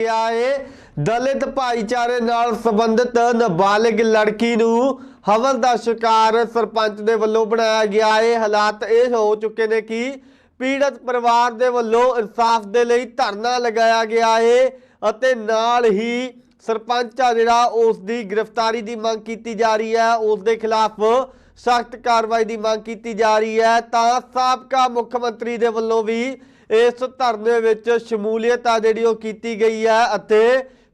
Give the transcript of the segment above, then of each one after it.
ਗਿਆ ਏ, ਦਲਿਤ ਭਾਈਚਾਰੇ ਨਾਲ ਸੰਬੰਧਿਤ ਨਾਬਾਲਿਗ ਲੜਕੀ ਨੂੰ ਹਵਲ ਦਾ ਸ਼ਿਕਾਰ ਸਰਪੰਚ ਦੇ ਵੱਲੋਂ ਬਣਾਇਆ ਗਿਆ ਏ। ਹਾਲਾਤ ਇਹ ਹੋ ਚੁੱਕੇ ਨੇ ਕਿ ਪੀੜਤ ਪਰਿਵਾਰ ਦੇ ਵੱਲੋਂ ਇਨਸਾਫ ਦੇ ਲਈ ਧਰਨਾ ਲਗਾਇਆ ਗਿਆ ਏ ਅਤੇ ਨਾਲ ਹੀ ਸਰਪੰਚ ਆ ਜਿਹੜਾ, ਉਸ ਦੀ ਗ੍ਰਿਫਤਾਰੀ ਦੀ ਮੰਗ ਕੀਤੀ ਜਾ ਰਹੀ ਹੈ। ਉਸ ਦੇ ਖਿਲਾਫ ਸਖਤ ਕਾਰਵਾਈ ਦੀ ਮੰਗ ਕੀਤੀ ਜਾ ਰਹੀ ਹੈ। ਤਾਂ ਸਾਬਕਾ ਮੁੱਖ ਮੰਤਰੀ ਦੇ ਵੱਲੋਂ ਵੀ ਇਸ ਧਰਨੇ ਵਿੱਚ ਸ਼ਮੂਲੀਅਤ ਆ ਜਿਹੜੀ ਉਹ ਕੀਤੀ ਗਈ ਹੈ ਅਤੇ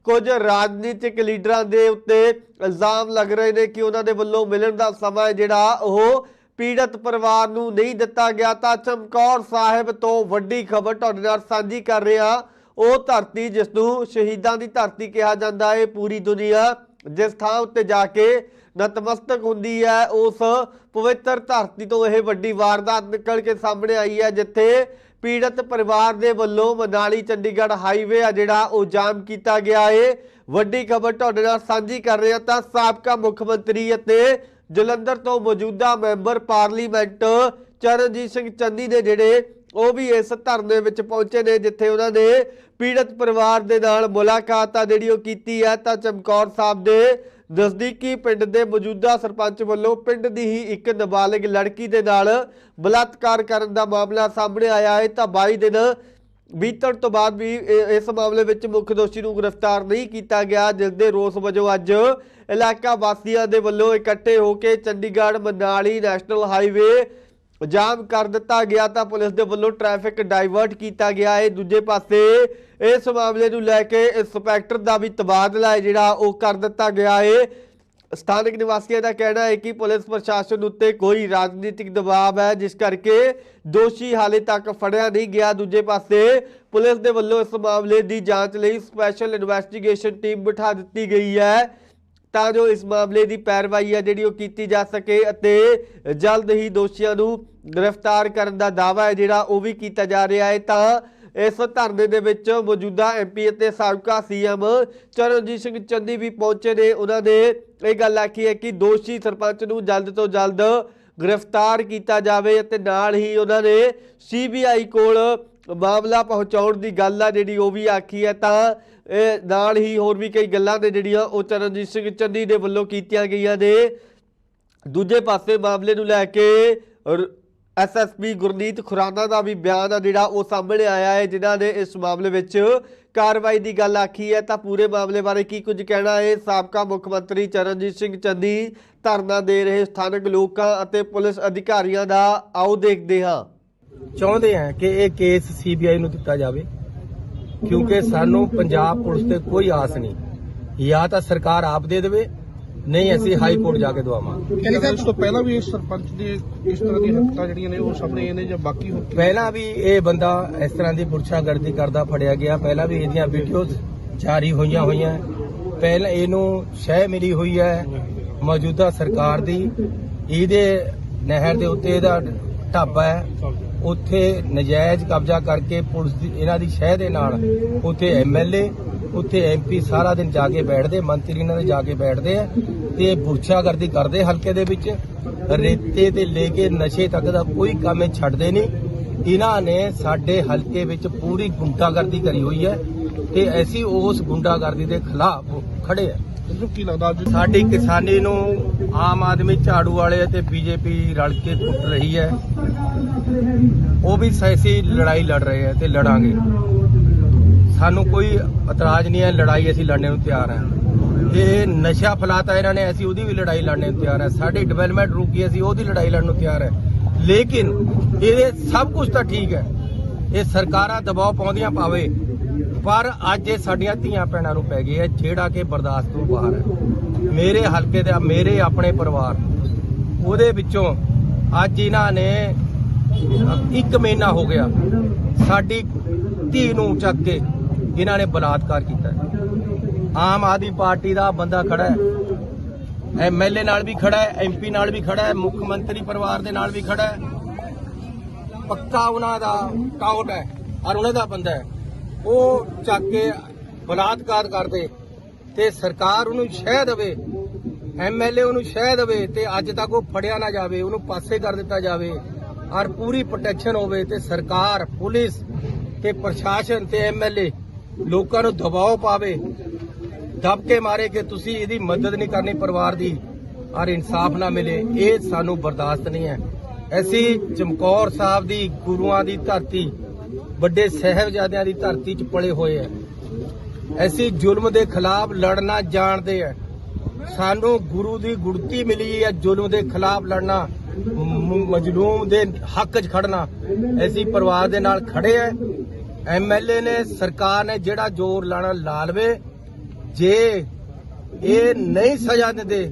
ਕੁਝ ਰਾਜਨੀਤਿਕ ਲੀਡਰਾਂ ਦੇ ਉੱਤੇ ਇਲਜ਼ਾਮ ਲੱਗ ਰਹੇ ਨੇ ਕਿ ਉਹਨਾਂ ਦੇ ਵੱਲੋਂ ਮਿਲਣ ਦਾ ਸਮਾਂ ਜਿਹੜਾ ਉਹ ਪੀੜਤ ਪਰਿਵਾਰ ਨੂੰ ਨਹੀਂ ਦਿੱਤਾ ਗਿਆ। ਤਾਂ ਚਮਕੌਰ ਸਾਹਿਬ ਤੋਂ ਵੱਡੀ ਖਬਰ ਤੁਹਾਡੇ ਨਾਲ ਸਾਂਝੀ ਕਰ ਰਿਹਾ ਉਹ ਧਰਤੀ ਜਿਸ ਨੂੰ ਸ਼ਹੀਦਾਂ ਦੀ ਧਰਤੀ ਕਿਹਾ ਜਾਂਦਾ ਹੈ ਪੂਰੀ ਦੁਨੀਆ ਜਿਸ ਥਾਂ ਉੱਤੇ ਜਾ ਕੇ ਨਤਮਸਤਕ ਹੁੰਦੀ ਹੈ, ਉਸ ਪਵਿੱਤਰ ਧਰਤੀ ਤੋਂ ਇਹ ਵੱਡੀ ਵਾਰਦਾਤ ਨਿਕਲ ਕੇ ਸਾਹਮਣੇ ਆਈ ਹੈ, ਜਿੱਥੇ ਪੀੜਤ ਪਰਿਵਾਰ ਦੇ ਵੱਲੋਂ ਮਨਾਲੀ, ਚੰਡੀਗੜ੍ਹ ਹਾਈਵੇ ਆ ਜਿਹੜਾ ਉਹ ਜਾਮ ਕੀਤਾ ਗਿਆ ਏ। ਵੱਡੀ ਖਬਰ ਤੁਹਾਡੇ ਨਾਲ ਸਾਂਝੀ ਕਰ ਰਹੇ ਹਾਂ ਤਾਂ ਸਾਬਕਾ ਮੁੱਖ ਮੰਤਰੀ ਅਤੇ ਜਲੰਧਰ ਤੋਂ ਮੌਜੂਦਾ ਮੈਂਬਰ ਪਾਰਲੀਮੈਂਟ ਚਰਨਜੀਤ ਸਿੰਘ ਚੰਨੀ ਦੇ ਜਿਹੜੇ ਉਹ ਵੀ ਇਸ ਧਰਨੇ ਵਿੱਚ ਪਹੁੰਚੇ ਨੇ, ਜਿੱਥੇ ਉਹਨਾਂ ਨੇ ਪੀੜਤ ਪਰਿਵਾਰ ਦੇ ਨਾਲ ਮੁਲਾਕਾਤ ਆ ਜਿਹੜੀ ਉਹ ਕੀਤੀ ਹੈ ਤਾਂ ਚਮਕੌਰ ਸਾਹਿਬ ਦੇ ਨਜ਼ਦੀਕੀ ਪਿੰਡ ਦੇ ਮੌਜੂਦਾ ਸਰਪੰਚ ਵੱਲੋਂ ਪਿੰਡ ਦੀ ਹੀ ਇੱਕ ਨਾਬਾਲਿਗ ਲੜਕੀ ਦੇ ਨਾਲ ਬਲਾਤਕਾਰ ਕਰਨ ਦਾ ਮਾਮਲਾ ਸਾਹਮਣੇ ਆਇਆ ਹੈ। ਤਾਂ 22 ਦਿਨ ਬੀਤਣ ਤੋਂ ਬਾਅਦ ਵੀ ਇਸ ਮਾਮਲੇ ਵਿੱਚ ਮੁੱਖ ਦੋਸ਼ੀ ਨੂੰ ਗ੍ਰਿਫਤਾਰ ਨਹੀਂ ਕੀਤਾ ਗਿਆ, ਜਿਸ ਦੇ ਰੋਸ ਵਜੋਂ ਅੱਜ ਇਲਾਕਾ ਵਾਸੀਆਂ ਦੇ ਵੱਲੋਂ ਇਕੱਠੇ ਹੋ ਕੇ Chandigarh, Manali national highway jam ਕਰ ਦਿੱਤਾ ਗਿਆ ਤਾਂ ਪੁਲਿਸ ਦੇ ਵੱਲੋਂ ਟ੍ਰੈਫਿਕ ਡਾਈਵਰਟ ਕੀਤਾ ਗਿਆ। ਹੈ ਦੂਜੇ ਪਾਸੇ ਇਸ ਮਾਮਲੇ ਨੂੰ ਲੈ ਕੇ ਇੰਸਪੈਕਟਰ ਦਾ ਵੀ ਤਬਾਦਲਾ ਹੈ ਜਿਹੜਾ ਉਹ ਕਰ ਦਿੱਤਾ ਗਿਆ ਹੈ। ਸਥਾਨਕ ਨਿਵਾਸੀਆਂ ਦਾ ਕਹਿਣਾ ਹੈ ਕਿ ਪੁਲਿਸ ਪ੍ਰਸ਼ਾਸਨ ਉੱਤੇ ਕੋਈ ਰਾਜਨੀਤਿਕ ਦਬਾਅ ਹੈ, ਜਿਸ ਕਰਕੇ ਦੋਸ਼ੀ ਹਾਲੇ ਤੱਕ ਫੜਿਆ ਨਹੀਂ ਗਿਆ। ਦੂਜੇ ਪਾਸੇ ਪੁਲਿਸ ਦੇ ਵੱਲੋਂ ਇਸ ਮਾਮਲੇ ਦੀ ਜਾਂਚ ਲਈ ਸਪੈਸ਼ਲ ਇਨਵੈਸਟੀਗੇਸ਼ਨ ਟੀਮ ਬਿਠਾ ਦਿੱਤੀ ਗਈ ਹੈ। ਤਾਂ ਜੋ ਇਸ ਮਾਮਲੇ ਦੀ ਪੈਰਵਾਈ ਹੈ ਜਿਹੜੀ ਉਹ ਕੀਤੀ ਜਾ ਸਕੇ ਅਤੇ ਜਲਦ ਹੀ ਦੋਸ਼ੀਆਂ ਨੂੰ ਗ੍ਰਿਫਤਾਰ ਕਰਨ ਦਾ ਦਾਅਵਾ ਹੈ, ਜਿਹੜਾ ਉਹ ਵੀ ਕੀਤਾ ਜਾ ਰਿਹਾ ਹੈ। ਤਾਂ ਇਸ ਧਰਨੇ ਦੇ ਵਿੱਚ ਮੌਜੂਦਾ ਐਮਪੀ ਅਤੇ ਸਾਬਕਾ ਸੀਐਮ ਚਰਨਜੀਤ ਸਿੰਘ ਚੰਨੀ ਵੀ ਪਹੁੰਚੇ ਨੇ। ਉਹਨਾਂ ਨੇ ਇਹ ਗੱਲ ਆਖੀ ਹੈ ਕਿ ਦੋਸ਼ੀ ਸਰਪੰਚ ਨੂੰ ਜਲਦ ਤੋਂ ਜਲਦ ਗ੍ਰਿਫਤਾਰ ਕੀਤਾ ਜਾਵੇ ਅਤੇ ਨਾਲ ਹੀ ਉਹਨਾਂ ਨੇ ਸੀਬੀਆਈ ਕੋਲ ਮਾਮਲਾ ਪਹੁੰਚਾਉਣ ਦੀ ਗੱਲ ਆ ਜਿਹੜੀ ਉਹ ਵੀ ਆਖੀ ਹੈ, ਤਾਂ ਇਹ ਨਾਲ ਹੀ ਹੋਰ ਵੀ ਕਈ ਗੱਲਾਂ ਨੇ ਜਿਹੜੀਆਂ ਉਹ ਚਰਨਜੀਤ ਸਿੰਘ ਚੰਨੀ ਦੇ ਵੱਲੋਂ ਕੀਤੀਆਂ ਗਈਆਂ ਨੇ। ਦੂਜੇ ਪਾਸੇ ਮਾਮਲੇ ਨੂੰ ਲੈ ਕੇ ਐਸਐਸਪੀ ਗੁਰਨੀਤ ਖੁਰਾਨਾ ਦਾ ਵੀ ਬਿਆਨ ਆ ਜਿਹੜਾ ਉਹ ਸਾਹਮਣੇ ਆਇਆ ਹੈ, ਜਿਨ੍ਹਾਂ ਨੇ ਇਸ ਮਾਮਲੇ ਵਿੱਚ ਕਾਰਵਾਈ ਦੀ ਗੱਲ ਆਖੀ ਹੈ। ਤਾਂ ਪੂਰੇ ਮਾਮਲੇ ਬਾਰੇ ਕੀ ਕੁਝ ਕਹਿਣਾ ਹੈ? ਸਾਬਕਾ ਮੁੱਖ ਮੰਤਰੀ ਚਰਨਜੀਤ ਸਿੰਘ ਚੰਨੀ ਧਰਨਾ ਦੇ ਰਹੇ ਸਥਾਨਕ ਲੋਕਾਂ ਅਤੇ ਪੁਲਿਸ ਅਧਿਕਾਰੀਆਂ ਦਾ ਆਓ ਦੇਖਦੇ ਹਾਂ। ਚਾਹੁੰਦੇ ਹਾਂ ਕਿ ਇਹ ਕੇਸ ਸੀਬੀਆਈ ਨੂੰ ਦਿੱਤਾ ਜਾਵੇ ਕਿਉਂਕਿ ਸਾਨੂੰ ਪੰਜਾਬ ਪੁਲਿਸ ਤੇ ਕੋਈ ਆਸ ਨਹੀਂ। ਜਾਂ ਤਾਂ ਸਰਕਾਰ ਆਪ ਦੇ ਦੇਵੇ ਨਹੀਂ ਅਸੀਂ ਹਾਈ ਕੋਰਟ ਜਾ ਕੇ ਦਵਾਵਾਂਗੇ। ਕਹਿੰਦੇ ਇਸ ਤੋਂ ਪਹਿਲਾਂ ਵੀ ਇਸ ਸਰਪੰਚ ਦੀ ਇਸ ਤਰ੍ਹਾਂ ਦੀਆਂ ਹਰਕਤਾਂ ਜਿਹੜੀਆਂ ਨੇ ਉਹ ਸਾਹਮਣੇ ਆਈਆਂ ਨੇ ਜਾਂ ਬਾਕੀ ਹੋਰ ਪਹਿਲਾਂ ਵੀ ਇਹ ਬੰਦਾ ਇਸ ਤਰ੍ਹਾਂ ਦੀ ਪੁਰਸ਼ਾਗਰਦੀ ਕਰਦਾ ਫੜਿਆ ਗਿਆ। ਪਹਿਲਾਂ ਵੀ ਇਹਦੀਆਂ ਵੀਡੀਓਜ਼ ਜਾਰੀ ਹੋਈਆਂ ਹੋਈਆਂ। ਪਹਿਲਾਂ ਇਹਨੂੰ ਸ਼ਹਿ ਮਿਲੀ ਹੋਈ ਹੈ ਮੌਜੂਦਾ ਸਰਕਾਰ ਦੀ। ਇਹਦੇ ਨਹਿਰ ਦੇ ਉੱਤੇ ਇਹਦਾ ਢਾਬਾ ਹੈ। ਉੱਥੇ ਨਜਾਇਜ਼ ਕਬਜ਼ਾ ਕਰਕੇ ਪੁਲਿਸ ਦੀ ਇਹਨਾਂ ਦੀ ਸ਼ਹਿ ਦੇ ਨਾਲ ਉੱਥੇ ਐਮਐਲਏ, ਉੱਥੇ ਐਮਪੀ ਸਾਰਾ ਦਿਨ ਜਾ ਕੇ ਬੈਠਦੇ, ਮੰਤਰੀ ਇਹਨਾਂ ਦੇ ਜਾ ਕੇ ਬੈਠਦੇ ਆ ਤੇ ਪੁਰਸ਼ਾਗਰਦੀ ਕਰਦੇ ਹਲਕੇ ਦੇ ਵਿੱਚ। ਰੇਤੇ ਤੇ ਲੈ ਕੇ ਨਸ਼ੇ ਤੱਕ ਦਾ ਕੋਈ ਕੰਮ ਇਹ ਛੱਡਦੇ ਨਹੀਂ। ਇਹਨਾਂ ਨੇ ਸਾਡੇ ਹਲਕੇ ਵਿੱਚ ਪੂਰੀ ਗੁੰਡਾਗਰਦੀ ਕਰੀ ਹੋਈ ਹੈ ਤੇ ਅਸੀਂ ਉਸ ਗੁੰਡਾਗਰਦੀ ਦੇ ਖਿਲਾਫ ਖੜੇ ਆ। ਤੁਹਾਨੂੰ ਕੀ ਲੱਗਦਾ ਅੱਜ? ਸਾਡੀ ਕਿਸਾਨੀ ਨੂੰ ਆਮ ਆਦਮੀ ਝਾੜੂ ਵਾਲੇ ਅਤੇ ਬੀਜੇਪੀ ਰਲ ਕੇ ਕੁੱਟ ਰਹੀ ਹੈ। ਉਹ ਵੀ ਸੈਸੀ ਲੜਾਈ ਲੜ ਰਹੇ ਹੈ ਤੇ ਲੜਾਂਗੇ। ਸਾਨੂੰ ਕੋਈ ਇਤਰਾਜ਼ ਨਹੀਂ ਹੈ, ਲੜਾਈ ਅਸੀਂ ਲੜਨੇ ਨੂੰ ਤਿਆਰ ਹਾਂ। ਇਹ ਨਸ਼ਾ ਫਲਾਤਾ ਇਹਨਾਂ ਨੇ, ਅਸੀਂ ਉਹਦੀ ਵੀ ਲੜਾਈ ਲੜਨੇ ਨੂੰ ਤਿਆਰ ਹੈ। ਸਾਡੀ ਡਿਵੈਲਪਮੈਂਟ ਰੁਕੀ, ਅਸੀਂ ਉਹਦੀ ਲੜਾਈ ਲੜਨ ਨੂੰ ਤਿਆਰ ਹੈ। ਲੇਕਿਨ ਇਹਦੇ ਸਭ ਕੁਝ ਤਾਂ ਠੀਕ ਹੈ। ਇਹ ਸਰਕਾਰਾਂ ਦਬਾਅ ਪਾਉਂਦੀਆਂ ਪਾਵੇ ਪਰ ਅੱਜ ਇਹ ਸਾਡੀਆਂ ਧੀਆਂ ਭੈਣਾਂ ਨੂੰ ਪੈ ਗਏ ਹੈ ਜਿਹੜਾ ਕਿ ਬਰਦਾਸ਼ਤ ਤੋਂ ਬਾਹਰ ਹੈ ਮੇਰੇ ਹਲਕੇ ਦੇ, ਮੇਰੇ ਆਪਣੇ ਪਰਿਵਾਰ, ਉਹਦੇ ਵਿੱਚੋਂ ਅੱਜ ਇਹਨਾਂ ਨੇ ਇੱਕ ਮਹੀਨਾ ਹੋ ਗਿਆ, ਸਾਡੀ ਧੀ ਨੂੰ ਚੱਕ ਕੇ ਇਹਨਾਂ ਨੇ ਬਲਾਤਕਾਰ ਕੀਤਾ। ਆਮ ਆਦਮੀ ਪਾਰਟੀ ਦਾ ਬੰਦਾ ਖੜਾ ਹੈ ਐਮਐਲਏ ਨਾਲ ਵੀ ਖੜਾ ਹੈ ਐਮਪੀ ਨਾਲ ਵੀ ਖੜਾ ਹੈ, ਮੁੱਖ ਮੰਤਰੀ ਪਰਿਵਾਰ ਦੇ ਨਾਲ ਵੀ ਖੜਾ ਹੈ। ਪੱਕਾ ਉਹਨਾਂ ਦਾ ਕਾਊਟ ਹੈ ਔਰ ਉਹਨਾਂ ਦਾ ਬੰਦਾ ਹੈ। ਉਹ ਚੱਕ ਕੇ ਬਲਾਤਕਾਰ ਕਰਦੇ ਤੇ ਸਰਕਾਰ ਉਹਨੂੰ ਸ਼ਹਿ ਦੇਵੇ ਐਮਐਲਏ ਉਹਨੂੰ ਸ਼ਹਿ ਦੇਵੇ ਤੇ ਅੱਜ ਤੱਕ ਉਹ ਫੜਿਆ ਨਾ ਜਾਵੇ, ਉਹਨੂੰ ਪਾਸੇ ਕਰ ਦਿੱਤਾ ਜਾਵੇ, ਔਰ ਪੂਰੀ ਪ੍ਰੋਟੈਕਸ਼ਨ ਹੋਵੇ ਤੇ ਸਰਕਾਰ, ਪੁਲਿਸ ਤੇ ਪ੍ਰਸ਼ਾਸਨ ਤੇ ਐਮਐਲਏ ਲੋਕਾਂ ਨੂੰ ਦਬਾਅ ਪਾਵੇ ਦਬ ਕੇ ਮਾਰੇ ਕਿ ਤੁਸੀਂ ਇਹਦੀ ਮਦਦ ਨਹੀਂ ਕਰਨੀ ਪਰਿਵਾਰ ਦੀ, ਔਰ ਇਨਸਾਫ ਨਾ ਮਿਲੇ, ਇਹ ਸਾਨੂੰ ਬਰਦਾਸ਼ਤ ਨਹੀਂ ਹੈ। ਅਸੀਂ ਚਮਕੌਰ ਸਾਹਿਬ ਦੀ ਗੁਰੂਆਂ ਦੀ ਧਰਤੀ ਵੱਡੇ ਸਾਹਿਬਜ਼ਾਦਿਆਂ ਦੀ ਧਰਤੀ 'ਚ ਪਲੇ ਹੋਏ ਆ ਅਸੀਂ ਜ਼ੁਲਮ ਦੇ ਖਿਲਾਫ ਲੜਨਾ ਜਾਣਦੇ ਆ ਸਾਨੂੰ ਗੁਰੂ ਦੀ ਗੁੜਤੀ ਮਿਲੀ ਹੈ ਜ਼ੁਲਮ ਦੇ ਖਿਲਾਫ ਲੜਨਾ। ਮਜ਼ਲੂਮ ਦੇ ਹੱਕ 'ਚ ਖੜਨਾ। ਅਸੀਂ ਪਰਿਵਾਰ ਦੇ ਨਾਲ ਖੜੇ ਆ ਐਮਐਲਏ ਨੇ, ਸਰਕਾਰ ਨੇ ਜਿਹੜਾ ਜ਼ੋਰ ਲਾਣਾ ਲਾ ਲਵੇ ਜੇ ਇਹ ਨਹੀਂ ਸਜ਼ਾ ਦਿੰਦੇ,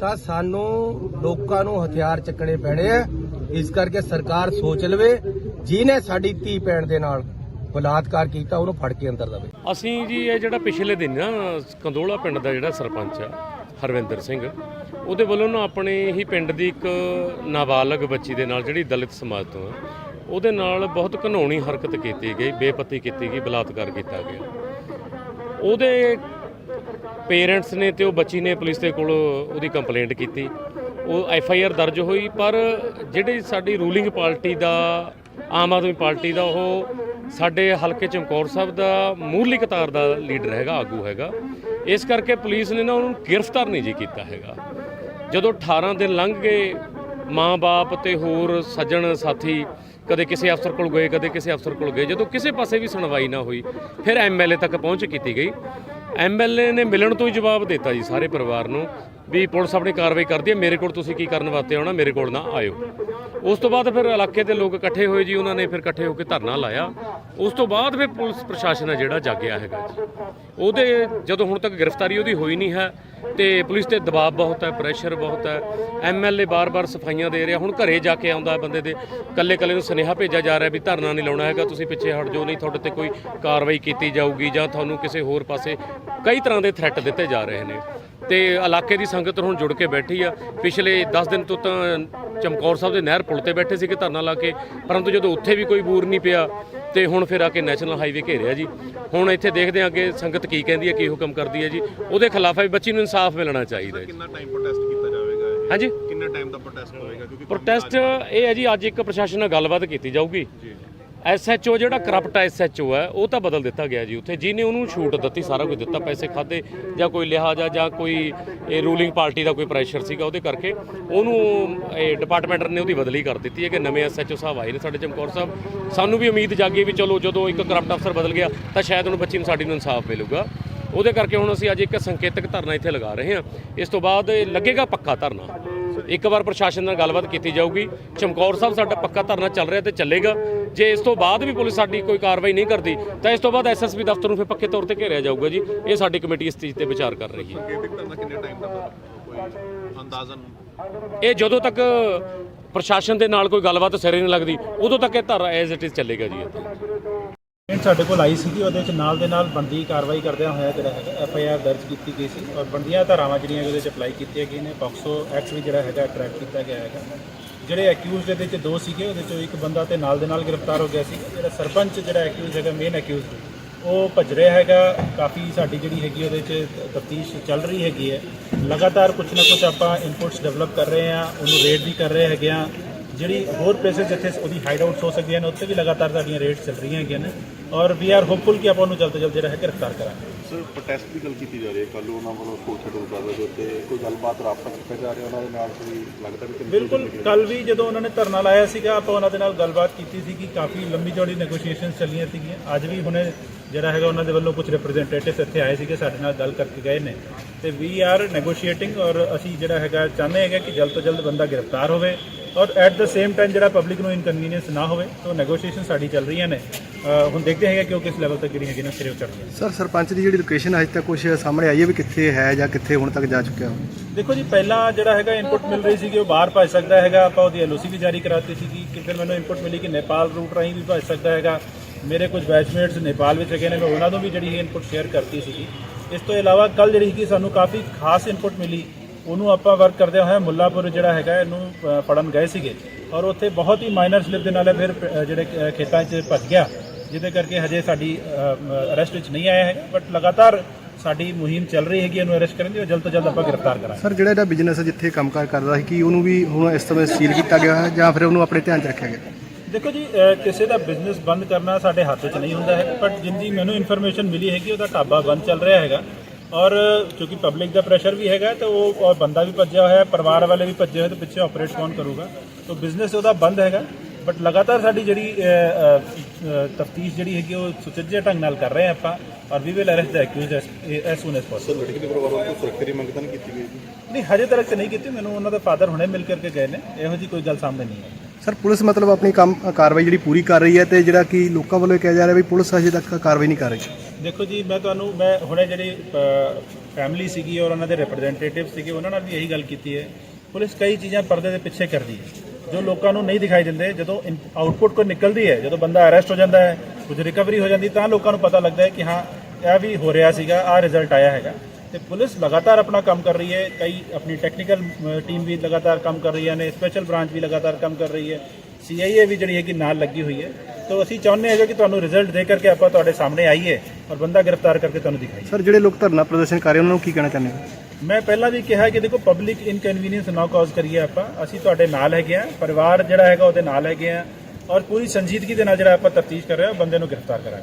ਤਾਂ ਸਾਨੂੰ ਲੋਕਾਂ ਨੂੰ ਹਥਿਆਰ ਚੱਕਣੇ ਪੈਣੇ ਆ ਇਸ ਕਰਕੇ ਸਰਕਾਰ ਸੋਚ ਲਵੇ ਜਿਹਨੇ ਸਾਡੀ ਧੀ ਭੈਣ ਦੇ ਨਾਲ ਬਲਾਤਕਾਰ ਕੀਤਾ, ਉਹਨੂੰ ਫੜ ਕੇ ਅੰਦਰ ਦਵੇ। ਅਸੀਂ ਜੀ ਇਹ ਜਿਹੜਾ ਪਿਛਲੇ ਦਿਨ ਨਾ, ਕੰਦੋਲਾ ਪਿੰਡ ਦਾ ਜਿਹੜਾ ਸਰਪੰਚ ਆ, ਹਰਵਿੰਦਰ ਸਿੰਘ, ਉਹਦੇ ਵੱਲੋਂ ਨਾ ਆਪਣੇ ਹੀ ਪਿੰਡ ਦੀ ਇੱਕ ਨਾਬਾਲਗ ਬੱਚੀ ਦੇ ਨਾਲ ਜਿਹੜੀ ਦਲਿਤ ਸਮਾਜ ਤੋਂ ਆ, ਉਹਦੇ ਨਾਲ ਬਹੁਤ ਘਨੌਣੀ ਹਰਕਤ ਕੀਤੀ ਗਈ, ਬੇਪਤੀ ਕੀਤੀ ਗਈ, ਬਲਾਤਕਾਰ ਕੀਤਾ ਗਿਆ। ਉਹਦੇ ਪੇਰੈਂਟਸ ਨੇ ਤੇ ਉਹ ਬੱਚੀ ਨੇ ਪੁਲਿਸ ਦੇ ਕੋਲ ਉਹਦੀ ਕੰਪਲੇਂਟ ਕੀਤੀ। ਉਹ ਐਫ ਆਈ ਆਰ ਦਰਜ ਹੋਈ, ਪਰ ਜਿਹੜੀ ਸਾਡੀ ਰੂਲਿੰਗ ਪਾਰਟੀ ਦਾ ਆਮ ਆਦਮੀ ਪਾਰਟੀ ਦਾ ਉਹ ਸਾਡੇ ਹਲਕੇ ਚਮਕੌਰ ਸਾਹਿਬ ਦਾ ਮੂਰਲੀ ਕਤਾਰ ਦਾ ਲੀਡਰ ਹੈਗਾ, ਆਗੂ ਹੈਗਾ। ਇਸ ਕਰਕੇ ਪੁਲਿਸ ਨੇ ਨਾ ਉਹਨੂੰ ਗ੍ਰਿਫਤਾਰ ਨਹੀਂ ਜੀ ਕੀਤਾ ਹੈਗਾ। ਜਦੋਂ 18 ਦਿਨ ਲੰਘ ਗਏ ਮਾਂ-ਬਾਪ ਤੇ ਹੋਰ ਸੱਜਣ ਸਾਥੀ ਕਦੇ ਕਿਸੇ ਅਫਸਰ ਕੋਲ ਗਏ, ਕਦੇ ਕਿਸੇ ਅਫਸਰ ਕੋਲ ਗਏ, ਜਦੋਂ ਕਿਸੇ ਪਾਸੇ ਵੀ ਸੁਣਵਾਈ ਨਾ ਹੋਈ, ਫਿਰ ਐਮਐਲਏ ਤੱਕ ਪਹੁੰਚ ਕੀਤੀ ਗਈ। ਐਮਐਲਏ ਨੇ ਮਿਲਣ ਤੋਂ ਹੀ ਜਵਾਬ ਦਿੱਤਾ ਜੀ ਸਾਰੇ ਪਰਿਵਾਰ ਨੂੰ। ਵੀ ਪੁਲਿਸ ਆਪਣੀ ਕਾਰਵਾਈ ਕਰਦੀ ਹੈ। ਮੇਰੇ ਕੋਲ ਤੁਸੀਂ ਕੀ ਕਰਨ ਵਾਸਤੇ ਆਉਣਾ, ਮੇਰੇ ਕੋਲ ਨਾ ਆਇਓ। ਉਸ ਤੋਂ ਬਾਅਦ ਫਿਰ ਇਲਾਕੇ ਦੇ ਲੋਕ ਇਕੱਠੇ ਹੋਏ ਜੀ, ਉਹਨਾਂ ਨੇ ਫਿਰ ਇਕੱਠੇ ਹੋ ਕੇ ਧਰਨਾ ਲਾਇਆ। ਉਸ ਤੋਂ ਬਾਅਦ ਫਿਰ ਪੁਲਿਸ ਪ੍ਰਸ਼ਾਸਨ ਹੈ ਜਿਹੜਾ ਜਾਗਿਆ ਹੈਗਾ ਜੀ। ਉਹਦੇ ਜਦੋਂ ਹੁਣ ਤੱਕ ਗ੍ਰਿਫਤਾਰੀ ਉਹਦੀ ਹੋਈ ਨਹੀਂ ਹੈ, ਤੇ ਪੁਲਿਸ ਤੇ ਦਬਾਅ ਬਹੁਤ ਹੈ ਪ੍ਰੈਸ਼ਰ ਬਹੁਤ ਹੈ। ਐਮਐਲਏ ਬਾਰ-ਬਾਰ ਸਫਾਈਆਂ ਦੇ ਰਿਹਾ। ਹੁਣ ਘਰੇ ਜਾ ਕੇ ਆਉਂਦਾ ਬੰਦੇ ਦੇ ਕੱਲੇ-ਕੱਲੇ ਨੂੰ ਸੁਨੇਹਾ ਭੇਜਿਆ ਜਾ ਰਿਹਾ ਵੀ ਧਰਨਾ ਨਹੀਂ ਲਾਉਣਾ ਹੈਗਾ, ਤੁਸੀਂ ਪਿੱਛੇ ਹਟ ਜਾਓ, ਨਹੀਂ ਤੁਹਾਡੇ ਤੇ ਕੋਈ ਕਾਰਵਾਈ ਕੀਤੀ ਜਾਊਗੀ ਜਾਂ ਤੁਹਾਨੂੰ ਕਿਸੇ ਹੋਰ ਪਾਸੇ ਕਈ ਤਰ੍ਹਾਂ ਦੇ ਥ੍ਰੈਟ ਦਿੱਤੇ ਜਾ ਰਹੇ ਨੇ। ਤੇ ਇਲਾਕੇ ਦੀ ਸੰਗਤ ਹੁਣ ਜੁੜ ਕੇ ਬੈਠੀ ਆ। ਪਿਛਲੇ 10 ਦਿਨ ਤੋਂ ਤਾਂ ਚਮਕੌਰ ਸਾਹਿਬ ਦੇ ਨਹਿਰ ਪੁਲ ਤੇ ਬੈਠੇ ਸੀ ਕਿ ਧਰਨਾ ਲਾ ਕੇ ਪਰੰਤੂ ਜਦੋਂ ਉੱਥੇ ਵੀ ਕੋਈ ਬੂਰ ਨਹੀਂ ਪਿਆ ਤੇ ਹੁਣ ਫਿਰ ਆ ਕੇ ਨੈਸ਼ਨਲ ਹਾਈਵੇ ਘੇਰਿਆ ਜੀ। ਹੁਣ ਇੱਥੇ ਦੇਖਦੇ ਆ ਕਿ ਸੰਗਤ ਕੀ ਕਹਿੰਦੀ ਹੈ ਕੀ ਹੁਕਮ ਕਰਦੀ ਹੈ ਜੀ। ਉਹਦੇ ਖਿਲਾਫ ਹੈ ਵੀ ਬੱਚੀ ਨੂੰ ਇਨਸਾਫ ਮਿਲਣਾ ਚਾਹੀਦਾ ਹੈ ਜੀ। ਕਿੰਨਾ ਟਾਈਮ ਪ੍ਰੋਟੈਸਟ ਕੀਤਾ ਜਾਵੇਗਾ ਇਹ? ਹਾਂਜੀ? ਕਿੰਨਾ ਟਾਈਮ ਦਾ ਪ੍ਰੋਟੈਸਟ ਹੋਵੇਗਾ? ਕਿਉਂਕਿ ਪ੍ਰੋਟੈਸਟ ਇਹ ਹੈ ਜੀ ਅੱਜ ਇੱਕ ਪ੍ਰਸ਼ਾਸਨ ਨਾਲ ਗੱਲਬਾਤ ਕੀਤੀ ਜਾਊਗੀ। ਐਸਐਚਓ ਜਿਹੜਾ ਕਰਪਟ ਐਸਐਚਓ ਹੈ, ਉਹ ਤਾਂ ਬਦਲ ਦਿੱਤਾ ਗਿਆ ਜੀ ਉੱਥੇ। ਜਿਹਨੇ ਉਹਨੂੰ ਛੂਟ ਦਿੱਤੀ, ਸਾਰਾ ਕੁਝ ਦਿੱਤਾ, ਪੈਸੇ ਖਾਦੇ ਜਾਂ ਕੋਈ ਲਿਹਾਜ਼ਾ, ਜਾਂ ਕੋਈ ਇਹ ਰੂਲਿੰਗ ਪਾਰਟੀ ਦਾ ਕੋਈ ਪ੍ਰੈਸ਼ਰ ਸੀਗਾ ਉਹਦੇ ਕਰਕੇ, ਉਹਨੂੰ ਇਹ ਡਿਪਾਰਟਮੈਂਟ ਨੇ ਉਹਦੀ ਬਦਲੀ ਕਰ ਦਿੱਤੀ ਹੈ ਕਿ ਨਵੇਂ ਐਸਐਚਓ ਸਾਹਿਬ ਆਏ ਨੇ ਸਾਡੇ ਚਮਕੌਰ ਸਾਹਿਬ। ਸਾਨੂੰ ਵੀ ਉਮੀਦ ਜਾਗੀ ਵੀ ਚਲੋ ਜਦੋਂ ਇੱਕ ਕਰਪਟ ਅਫਸਰ ਬਦਲ ਗਿਆ, ਤਾਂ ਸ਼ਾਇਦ ਉਹਨੂੰ ਬੱਚੀ ਨੂੰ ਸਾਡੀ ਨੂੰ ਇਨਸਾਫ ਮਿਲੂਗਾ। ਉਹਦੇ ਕਰਕੇ ਹੁਣ ਅਸੀਂ ਅੱਜ ਇੱਕ ਸੰਕੇਤਕ ਧਰਨਾ ਇੱਥੇ ਲਗਾ ਰਹੇ ਹਾਂ। ਇਸ ਤੋਂ ਬਾਅਦ ਲੱਗੇਗਾ ਪੱਕਾ ਧਰਨਾ। ਇੱਕ ਵਾਰ ਪ੍ਰਸ਼ਾਸਨ ਨਾਲ ਗੱਲਬਾਤ ਕੀਤੀ ਜਾਊਗੀ। ਚਮਕੌਰ ਸਾਹਿਬ ਸਾਡਾ ਪੱਕਾ ਧਰਨਾ ਚੱਲ ਰਿਹਾ ਤੇ ਚੱਲੇਗਾ। ਜੇ ਇਸ ਤੋਂ ਬਾਅਦ ਵੀ ਪੁਲਿਸ ਸਾਡੀ ਕੋਈ ਕਾਰਵਾਈ ਨਹੀਂ ਕਰਦੀ ਤਾਂ ਇਸ ਤੋਂ ਬਾਅਦ ਐਸਐਸਪੀ ਦਫ਼ਤਰ ਨੂੰ ਫਿਰ ਪੱਕੇ ਤੌਰ ਤੇ ਘੇਰਿਆ ਜਾਊਗਾ ਜੀ। ਇਹ ਸਾਡੀ ਕਮੇਟੀ ਇਸ ਚੀਜ਼ ਤੇ ਵਿਚਾਰ ਕਰ ਰਹੀ ਹੈ। ਸੰਕੇਤਿਕ ਧਰਨਾ ਕਿੰਨੇ ਟਾਈਮ ਦਾ ਕੋਈ ਅੰਦਾਜ਼ਨ ਇਹ ਜਦੋਂ ਤੱਕ ਪ੍ਰਸ਼ਾਸਨ ਦੇ ਨਾਲ ਕੋਈ ਗੱਲਬਾਤ ਸਿਰੇ ਨਹੀਂ ਲੱਗਦੀ ਉਦੋਂ ਤੱਕ ਇਹ ਧਰਨਾ ਐਜ਼ ਇਟ ਇਜ਼ ਚੱਲੇਗਾ ਜੀ ਇੱਥੇ। ਕੰਪਲੇਂਟ ਸਾਡੇ ਕੋਲ ਆਈ ਸੀਗੀ, ਉਹਦੇ ਵਿੱਚ ਨਾਲ ਦੇ ਨਾਲ ਬੰਦੀ ਕਾਰਵਾਈ ਕਰਦਿਆਂ ਹੋਇਆ ਜਿਹੜਾ ਹੈਗਾ ਐਫ ਆਈ ਆਰ ਦਰਜ ਕੀਤੀ ਗਈ ਸੀ ਔਰ ਬੰਦੀਆਂ ਧਾਰਾਵਾਂ ਜਿਹੜੀਆਂ ਉਹਦੇ ਵਿੱਚ ਅਪਲਾਈ ਕੀਤੀਆਂ ਗਈਆਂ ਨੇ। ਪੌਕਸੋ ਐਕਟ ਵੀ ਜਿਹੜਾ ਹੈਗਾ ਅਟਰੈਕਟ ਕੀਤਾ ਗਿਆ ਹੈਗਾ। ਜਿਹੜੇ ਅਕਿਊਜ਼ਡ ਇਹਦੇ ਵਿੱਚ ਦੋ ਸੀਗੇ, ਉਹਦੇ ਚੋਂ ਇੱਕ ਬੰਦਾ ਤੇ ਨਾਲ ਦੇ ਨਾਲ ਗ੍ਰਿਫਤਾਰ ਹੋ ਗਿਆ ਸੀ। ਜਿਹੜਾ ਸਰਪੰਚ ਜਿਹੜਾ ਅਕਿਊਜ਼ ਹੈਗਾ ਮੇਨ ਅਕਿਊਜ਼ਡ ਉਹ ਭੱਜ ਰਿਹਾ ਹੈਗਾ। ਕਾਫੀ ਸਾਡੀ ਜਿਹੜੀ ਹੈਗੀ ਉਹਦੇ 'ਚ ਤਫਤੀਸ਼ ਚੱਲ ਰਹੀ ਹੈਗੀ ਹੈ। ਲਗਾਤਾਰ ਕੁਝ ਨਾ ਕੁਝ ਆਪਾਂ ਇਨਪੁਟਸ ਡਿਵੈਲਪ ਕਰ ਰਹੇ ਹਾਂ, ਉਹਨੂੰ ਰੇਡ ਵੀ ਕਰ ਰਹੇ ਹੈਗੇ ਆ ਜਿਹੜੀ ਹੋਰ ਪਲੇਸਸ ਜਿੱਥੇ ਉਹਦੀ ਹਾਈਡ ਆਊਟਸ ਹੋ ਸਕਦੀਆਂ ਨੇ ਉੱਥੇ ਵੀ ਲਗਾਤਾਰ ਸਾਡੀਆਂ ਰੇਡਸ ਚੱਲ ਰਹੀਆਂ ਹੈਗੀਆਂ ਨੇ। ਔਰ ਵੀ ਆਰ ਹੋਪਫੁਲ ਕਿ ਆਪਾਂ ਉਹਨੂੰ ਜਲਦ ਤੋਂ ਜਲਦ ਜਿਹੜਾ ਹੈ ਗ੍ਰਿਫਤਾਰ ਕਰਾਂਗੇ। ਸਰ ਪ੍ਰੋਟੈਸਟ ਦੀ ਗੱਲ ਕੀਤੀ ਜਾ ਰਹੀ ਹੈ। ਕੱਲ ਉਹਨਾਂ ਵੱਲੋਂ ਕੋਠੇ ਤੋਂ ਉਤਾਰੇ ਦੇ ਉੱਤੇ ਕੋਈ ਗੱਲਬਾਤ ਰਾਬਤਾ ਕੀਤਾ ਜਾ ਰਿਹਾ ਉਹਨਾਂ ਦੇ ਨਾਲ? ਕੋਈ ਲੱਗਦਾ ਵੀ ਬਿਲਕੁਲ ਕੱਲ ਵੀ ਜਦੋਂ ਉਹਨਾਂ ਨੇ ਧਰਨਾ ਲਾਇਆ ਸੀਗਾ ਆਪਾਂ ਉਹਨਾਂ ਦੇ ਨਾਲ ਗੱਲਬਾਤ ਕੀਤੀ ਸੀ ਕਿ ਕਾਫੀ ਲੰਬੀ ਚੌੜੀ ਨੈਗੋਸ਼ੀਏਸ਼ਨਸ ਚੱਲੀਆਂ ਸੀਗੀਆਂ। ਅੱਜ ਵੀ ਹੁਣੇ ਜਿਹੜਾ ਹੈਗਾ ਉਹਨਾਂ ਦੇ ਵੱਲੋਂ ਕੁਝ ਰਿਪਰੈਜ਼ੈਂਟੇਟਿਵਸ ਇੱਥੇ ਆਏ ਸੀਗੇ ਸਾਡੇ ਨਾਲ ਗੱਲ ਕਰਕੇ ਗਏ ਨੇ। ਤੇ ਵੀ ਆਰ ਨੈਗੋਸ਼ੀਏਟਿੰਗ ਔਰ ਅਸੀਂ ਜਿਹੜਾ ਹੈਗਾ ਚਾਹੁੰਦੇ ਹੈਗੇ ਕਿ ਜਲਦ ਤੋਂ ਜਲਦ ਬੰਦਾ ਗ੍ਰਿਫਤਾਰ ਹੋਵੇ। ਔਰ ਐਟ ਦਾ ਸੇਮ ਟਾਈਮ ਜਿਹੜਾ ਪਬਲਿਕ ਨੂੰ ਇਨਕਨਵੀਨੀਅੰਸ ਨਾ ਹੋਵੇ ਤਾਂ ਨੈਗੋਸ਼ੀਏਸ਼ਨ ਸਾਡੀ ਚੱਲ ਰਹੀਆਂ ਨੇ। ਹੁਣ ਦੇਖਦੇ ਹੈਗੇ ਕਿ ਉਹ ਕਿਸ ਲੈਵਲ ਤੱਕ ਜਿਹੜੀ ਹੈਗੀ ਨਾ ਸਿਰੇ ਉਤਰਦੀ ਹੈ ਸਰ ਸਰਪੰਚ ਦੀ ਜਿਹੜੀ ਲੋਕੇਸ਼ਨ ਅਜੇ ਤੱਕ ਕੁਝ ਸਾਹਮਣੇ ਆਈ ਹੈ ਵੀ ਕਿੱਥੇ ਹੈ ਜਾਂ ਕਿੱਥੇ ਹੁਣ ਤੱਕ ਜਾ ਚੁੱਕਿਆ ਉਹ? ਦੇਖੋ ਜੀ ਪਹਿਲਾਂ ਜਿਹੜਾ ਹੈਗਾ ਇਨਪੁਟ ਮਿਲ ਰਹੀ ਸੀ ਕਿ ਉਹ ਬਾਹਰ ਭੱਜ ਸਕਦਾ ਹੈਗਾ। ਆਪਾਂ ਉਹਦੀ ਐਲਓਸੀ ਵੀ ਜਾਰੀ ਕਰਾਤੀ ਸੀਗੀ ਕਿ ਫਿਰ ਮੈਨੂੰ ਇਨਪੁਟ ਮਿਲੀ ਕਿ ਨੇਪਾਲ ਰੂਟ ਰਾਹੀਂ ਵੀ ਭੱਜ ਸਕਦਾ ਹੈਗਾ। ਮੇਰੇ ਕੁਝ ਬੈਚਮੇਟਸ ਨੇਪਾਲ ਵਿੱਚ ਹੈਗੇ ਨੇ ਮੈਂ ਉਹਨਾਂ ਨੂੰ ਵੀ ਜਿਹੜੀ ਇਨਪੁਟ ਸ਼ੇਅਰ ਕਰਤੀ ਸੀਗੀ। ਇਸ ਤੋਂ ਇਲਾਵਾ ਕੱਲ ਜਿਹੜੀ ਸੀ ਸਾਨੂੰ ਕਾਫੀ ਖਾਸ ਇਨਪੁਟ ਮਿਲੀ ਉਹਨੂੰ ਆਪਾਂ ਵਰਕ ਕਰਦੇ ਹੋਏ ਮੁੱਲਾਪੁਰ ਜਿਹੜਾ ਹੈਗਾ ਇਹਨੂੰ ਫੜਨ ਗਏ ਸੀਗੇ। ਔਰ ਉੱਥੇ ਬਹੁਤ ਹੀ ਮਾਈਨਰ ਸਲਿਪ ਦੇ ਨਾਲ ਫਿਰ ਜਿਹੜੇ ਖੇਤਾਂ 'ਚ ਭੱਜ ਗਿਆ। ਜਿਹਦੇ ਕਰਕੇ ਹਜੇ ਸਾਡੀ ਅਰੈਸਟ ਵਿੱਚ ਨਹੀਂ ਆਇਆ ਹੈ। ਬਟ ਲਗਾਤਾਰ ਸਾਡੀ ਮੁਹਿੰਮ ਚੱਲ ਰਹੀ ਹੈਗੀ ਇਹਨੂੰ ਅਰੈਸਟ ਕਰਨ ਦੀ ਔਰ ਜਲਦ ਤੋਂ ਜਲਦ ਆਪਾਂ ਗ੍ਰਿਫਤਾਰ ਕਰਾਂਗੇ। ਸਰ ਜਿਹੜਾ ਇਹਦਾ ਬਿਜ਼ਨਸ ਜਿੱਥੇ ਕੰਮਕਾਰ ਕਰਦਾ ਸੀ ਕੀ ਉਹਨੂੰ ਵੀ ਹੁਣ ਇਸ ਸਮੇਂ ਸੀਲ ਕੀਤਾ ਗਿਆ ਹੈ ਜਾਂ ਫਿਰ ਉਹਨੂੰ ਆਪਣੇ ਧਿਆਨ 'ਚ ਰੱਖਿਆ ਗਿਆ? ਦੇਖੋ ਜੀ ਕਿਸੇ ਦਾ ਬਿਜ਼ਨਸ ਬੰਦ ਕਰਨਾ ਸਾਡੇ ਹੱਥ 'ਚ ਨਹੀਂ ਹੁੰਦਾ ਹੈ। ਬਟ ਜਿੰਦੀ ਮੈਨੂੰ ਇਨਫੋਰਮੇਸ਼ਨ ਮਿਲੀ ਹੈ ਕਿ ਉਹਦਾ ਢਾਬਾ ਬੰਦ ਚੱਲ ਰਿਹਾ ਹੈਗਾ। ਔਰ ਕਿਉਂਕਿ ਪਬਲਿਕ ਦਾ ਪ੍ਰੈਸ਼ਰ ਵੀ ਹੈਗਾ ਤਾਂ ਉਹ ਔਰ ਬੰਦਾ ਵੀ ਭੱਜਿਆ ਹੋਇਆ ਹੈ ਪਰਿਵਾਰ ਵਾਲੇ ਵੀ ਭੱਜੇ ਹੋਏ ਤਾਂ ਪਿੱਛੇ ਆਪਰੇਟ ਕੌਣ ਕਰੂਗਾ? ਤਾਂ ਬਿਜ਼ਨਸ ਉਹਦਾ ਬੰਦ ਹੈਗਾ ਬਟ ਲਗਾਤਾਰ ਸਾਡੀ ਜਿਹੜੀ ਤਫਤੀਸ਼ ਜਿਹੜੀ ਹੈਗੀ ਉਹ ਸੁਚੱਜੇ ਢੰਗ ਨਾਲ ਕਰ ਰਹੇ ਹਾਂ ਆਪਾਂ ਔਰ we will arrest the accused as soon as possible ਲੜਕੀ ਦੇ ਪਰਿਵਾਰ ਵੱਲੋਂ ਸੁਰੱਖਿਆ ਦੀ ਮੰਗ ਤਾਂ ਨਹੀਂ ਕੀਤੀ ਗਈ? ਨਹੀਂ ਹਜੇ ਤੱਕ ਨਹੀਂ ਕੀਤੀ ਮੈਨੂੰ ਉਹਨਾਂ ਦਾ ਫਾਦਰ ਹੁਣੇ ਮਿਲ ਕਰਕੇ ਗਏ ਨੇ ਇਹੋ ਜੀ ਕੋਈ ਗੱਲ ਸਾਹਮਣੇ ਨਹੀਂ ਆਈ। ਸਰ, ਪੁਲਿਸ ਮਤਲਬ ਆਪਣੀ ਕੰਮ ਕਾਰਵਾਈ ਜਿਹੜੀ ਪੂਰੀ ਕਰ ਰਹੀ ਹੈ ਤੇ ਜਿਹੜਾ ਕਿ ਲੋਕਾਂ ਵੱਲੋਂ ਇਹ ਕਿਹਾ ਜਾ ਰਿਹਾ ਵੀ ਪੁਲਿਸ ਅਜੇ ਤੱਕ ਕਾਰਵਾਈ ਨਹੀਂ ਕਰ ਰਹੀ। ਦੇਖੋ ਜੀ, ਮੈਂ ਤੁਹਾਨੂੰ, ਮੈਂ ਹੁਣੇ ਜਿਹੜੀ ਫੈਮਿਲੀ ਸੀਗੀ ਔਰ ਉਹਨਾਂ ਦੇ ਰਿਪਰੈਜ਼ੈਂਟੇਟਿਵ ਸੀਗੇ, ਉਹਨਾਂ ਨਾਲ ਵੀ ਇਹੀ ਗੱਲ ਕੀਤੀ ਹੈ। ਪੁਲਿਸ ਕਈ ਚੀਜ਼ਾਂ ਪਰਦੇ ਦੇ ਪਿੱਛੇ ਕਰਦੀ ਹੈ, ਜੋ ਲੋਕਾਂ ਨੂੰ ਨਹੀਂ ਦਿਖਾਈ ਦਿੰਦੇ। ਜਦੋਂ ਆਊਟਪੁੱਟ ਕੋਈ ਨਿਕਲਦੀ ਹੈ, ਜਦੋਂ ਬੰਦਾ ਅਰੈਸਟ ਹੋ ਜਾਂਦਾ ਹੈ, ਕੁਝ ਰਿਕਵਰੀ ਹੋ ਜਾਂਦੀ, ਤਾਂ ਲੋਕਾਂ ਨੂੰ ਪਤਾ ਲੱਗਦਾ ਹੈ ਕਿ ਹਾਂ, ਇਹ ਵੀ ਹੋ ਰਿਹਾ ਸੀਗਾ ਆ ਰਿਜ਼ਲਟ ਆਇਆ ਹੈਗਾ। ਤੇ ਪੁਲਿਸ ਲਗਾਤਾਰ ਆਪਣਾ ਕੰਮ ਕਰ ਰਹੀ ਹੈ। ਕਈ ਆਪਣੀ ਟੈਕਨੀਕਲ ਟੀਮ ਵੀ ਲਗਾਤਾਰ ਕੰਮ ਕਰ ਰਹੀਆਂ ਨੇ ਸਪੈਸ਼ਲ ਬ੍ਰਾਂਚ ਵੀ ਲਗਾਤਾਰ ਕੰਮ ਕਰ ਰਹੀ ਹੈ। ਸੀਆਈਏ ਵੀ ਜਿਹੜੀ ਹੈਗੀ ਨਾਲ ਲੱਗੀ ਹੋਈ ਹੈ। ਤਾਂ ਅਸੀਂ ਚਾਹੁੰਦੇ ਹਾਂ ਕਿ ਤੁਹਾਨੂੰ ਰਿਜ਼ਲਟ ਦੇ ਕਰਕੇ ਆਪਾਂ ਤੁਹਾਡੇ ਸਾਹਮਣੇ ਆਈਏ ਔਰ ਬੰਦਾ ਗ੍ਰਿਫਤਾਰ ਕਰਕੇ ਤੁਹਾਨੂੰ ਦਿਖਾਈਏ। ਸਰ ਜਿਹੜੇ ਲੋਕ ਧਰਨਾ ਪ੍ਰਦਰਸ਼ਨ ਕਰ ਰਹੇ ਉਹਨਾਂ ਨੂੰ ਕੀ ਕਹਿਣਾ ਚਾਹੁੰਦੇ ਹੋ? ਮੈਂ ਪਹਿਲਾਂ ਵੀ ਕਿਹਾ ਕਿ ਦੇਖੋ ਪਬਲਿਕ ਇਨਕਨਵੀਨੀਅੰਸ ਨਾ ਕਾਜ਼ ਕਰੀਏ ਆਪਾਂ। ਅਸੀਂ ਤੁਹਾਡੇ ਨਾਲ ਹੈਗੇ ਆ ਪਰਿਵਾਰ ਜਿਹੜਾ ਹੈਗਾ ਉਹਦੇ ਨਾਲ ਹੈਗੇ ਆ ਔਰ ਪੂਰੀ ਸੰਜੀਦਗੀ ਦੇ ਨਾਲ ਜਿਹੜਾ ਆਪਾਂ ਤਫਤੀਸ਼ ਕਰ ਰਹੇ ਹਾਂ ਬੰਦੇ ਨੂੰ ਗ੍ਰਿਫਤਾਰ ਕਰਾਂਗੇ।